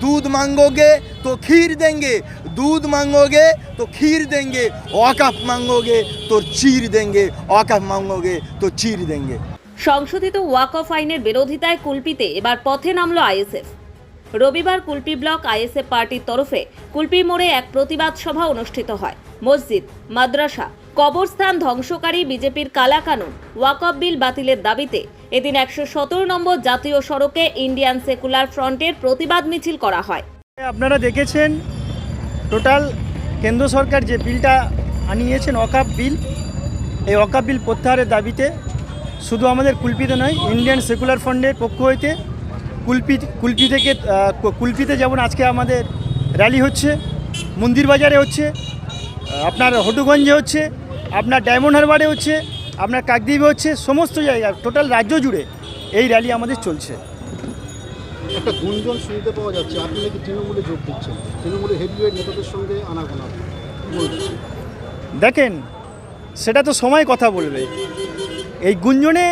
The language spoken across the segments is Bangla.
दूध मांगोगे तो खीर देंगे दूध मांगोगे तो खीर देंगे औकफ मांगोगे तो चीर देंगे औकफ मांगोगे तो चीर देंगे সংশোধিত ওয়াক অফ আইনের বিরোধিতায় কুলপিতে এবার পথে নামল আইএসএফ রবিবার কুলপি ব্লক আইএসএফ পার্টির তরফে কুলপি মোড়ে এক প্রতিবাদ সভা অনুষ্ঠিত হয় মসজিদ মাদ্রাসা কবরস্থান ধ্বংসকারী বিজেপির কালা কানুন ওয়াকফ বিল বাতিলের দাবিতে এদিন একশো সতেরো নম্বর জাতীয় সড়কে ইন্ডিয়ান সেকুলার ফ্রন্টের প্রতিবাদ মিছিল করা হয়। আপনারা দেখেছেন, টোটাল কেন্দ্র সরকার যে বিলটা আনিয়েছেন, অকাপ বিল, এই অকাপ বিল প্রত্যাহারের দাবিতে শুধু আমাদের কুলপিতে নয়, ইন্ডিয়ান সেকুলার ফান্ডের পক্ষ হইতে কুলপি কুলপি থেকে কুলপিতে যেমন আজকে আমাদের র্যালি হচ্ছে মন্দির বাজারে হচ্ছে আপনার হটুগঞ্জে হচ্ছে, আপনার ডায়মন্ড হারবারে হচ্ছে আপনার কাকদ্বীপে হচ্ছে সমস্ত জায়গায় টোটাল রাজ্য জুড়ে এই র্যালি আমাদের চলছে। একটা গুঞ্জন শুনতে পাওয়া যাচ্ছে আপনি নাকি তৃণমূলে যোগ দিচ্ছেন। তৃণমূলের হেভিওয়েট নেতাদের সঙ্গে আনাগোনা। দেখেন সেটা তো সময় কথা বলবে। এই গুঞ্জনে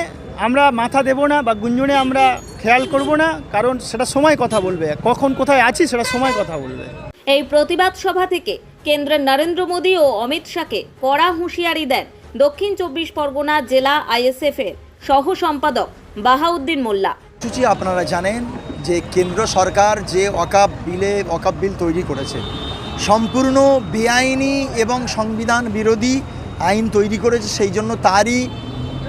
আমরা মাথা দেব না বা গুঞ্জনে আমরা খেয়াল করব না কারণ সেটা সময় কথা বলবে। কখন কোথায় আছি সেটা সময় কথা বলবে। এই প্রতিবাদ সভা থেকে কেন্দ্রের নরেন্দ্র মোদী ও অমিত শাহকে কড়া হুঁশিয়ারি দেন। দক্ষিণ চব্বিশ পরগনা জেলা আইএসএফ এর সহ সম্পাদক বাহাউদ্দিন মোল্লা। সূচি, আপনারা জানেন যে কেন্দ্র সরকার যে অকাপ বিলে, অকাপ বিল তৈরি করেছে, সম্পূর্ণ বেআইনি এবং সংবিধান বিরোধী আইন তৈরি করেছে, সেই জন্য তারই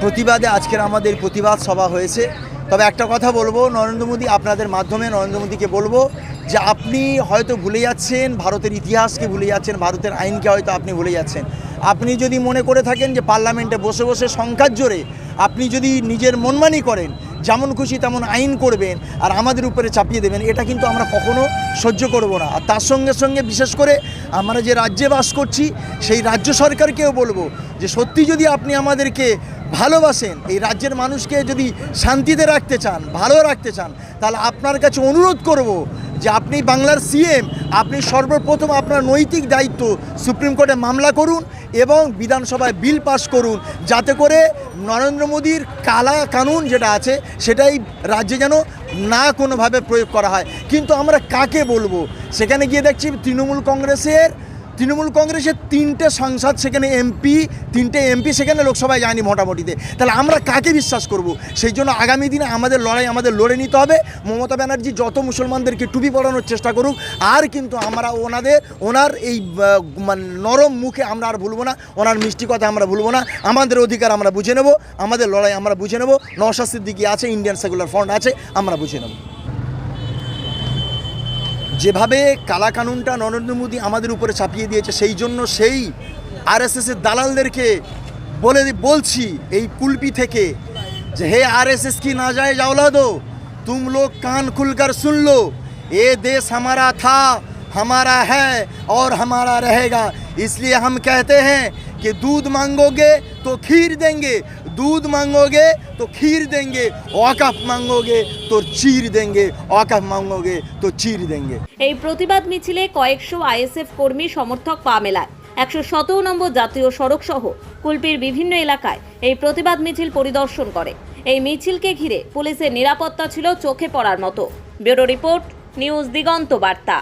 প্রতিবাদে আজকের আমাদের প্রতিবাদ সভা হয়েছে। তবে একটা কথা বলব, নরেন্দ্র মোদী, আপনাদের মাধ্যমে নরেন্দ্র মোদীকে বলব যে আপনি হয়তো ভুলে যাচ্ছেন, ভারতের ইতিহাসকে ভুলে যাচ্ছেন, ভারতের আইনকে হয়তো আপনি ভুলে যাচ্ছেন। আপনি যদি মনে করে থাকেন যে পার্লামেন্টে বসে বসে সংখ্যার জোরে আপনি যদি নিজের মনমানি করেন, যেমন খুশি তেমন আইন করবেন আর আমাদের উপরে চাপিয়ে দেবেন, এটা কিন্তু আমরা কখনো সহ্য করব না। আর তার সঙ্গে সঙ্গে বিশেষ করে আমরা যে রাজ্যে বাস করছি, সেই রাজ্য সরকারকেও বলব যে সত্যি যদি আপনি আমাদেরকে ভালোবাসেন, এই রাজ্যের মানুষকে যদি শান্তিতে রাখতে চান, ভালো রাখতে চান, তাহলে আপনার কাছে অনুরোধ করব যে আপনি বাংলার সিএম, আপনি সর্বপ্রথম আপনার নৈতিক দায়িত্ব সুপ্রিম কোর্টে মামলা করুন এবং বিধানসভায় বিল পাস করুন। যাতে করে নরেন্দ্র মোদীর কালা কানুন যেটা আছে, সেটাই রাজ্যে যেন না কোনোভাবে প্রয়োগ করা হয়। কিন্তু আমরা কাকে বলব? সেখানে গিয়ে দেখছি তৃণমূল কংগ্রেসের তৃণমূল কংগ্রেসের তিনটে সাংসদ, সেখানে এমপি, তিনটে এমপি, সেখানে লোকসভায় যায়নি মোটামুটিতে। তাহলে আমরা কাকে বিশ্বাস করব? সেই জন্য আগামী দিনে আমাদের লড়াই আমাদের লড়ে নিতে হবে। মমতা ব্যানার্জি যত মুসলমানদেরকে টুপি পড়ানোর চেষ্টা করুক, আর কিন্তু আমরা ওনাদের, ওনার এই মানে নরম মুখে আমরা আর ভুলবো না, ওনার মিষ্টি কথা আমরা ভুলবো না, আমাদের অধিকার আমরা বুঝে নেব, আমাদের লড়াই আমরা বুঝে নেব, নওশাদ সিদ্দিকি আছে, ইন্ডিয়ান সেকুলার ফ্রন্ট আছে, আমরা বুঝে নেব। যেভাবে কালা কানুনটা নরেন্দ্র মোদী আমাদের উপরে চাপিয়ে দিয়েছে সেই জন্য সেই আরএসএসের দালালদেরকে বলে বলছি এই কুলপি থেকে যে হে आरएसएस की नाजायज औलादो तुम लोग कान खुलकर सुन लो ये देश हमारा था हमारा है और हमारा रहेगा इसलिए हम कहते हैं कि दूध मांगोगे तो खीर देंगे दूध मांगोगे तो खीर देंगे औकफ मांगोगे तो चीर देंगे औकफ मांगोगे तो चीर देंगे এই প্রতিবাদ মিছিলে কয়েকশো আইএসএফ কর্মী সমর্থক পা মেলায় একশো সতেরো নম্বর জাতীয় সড়ক সহ কুলপির বিভিন্ন এলাকায় এই প্রতিবাদ মিছিল পরিদর্শন করে এই মিছিলকে ঘিরে পুলিশের নিরাপত্তা ছিল চোখে পড়ার মতো ব্যুরো রিপোর্ট নিউজ দিগন্ত বার্তা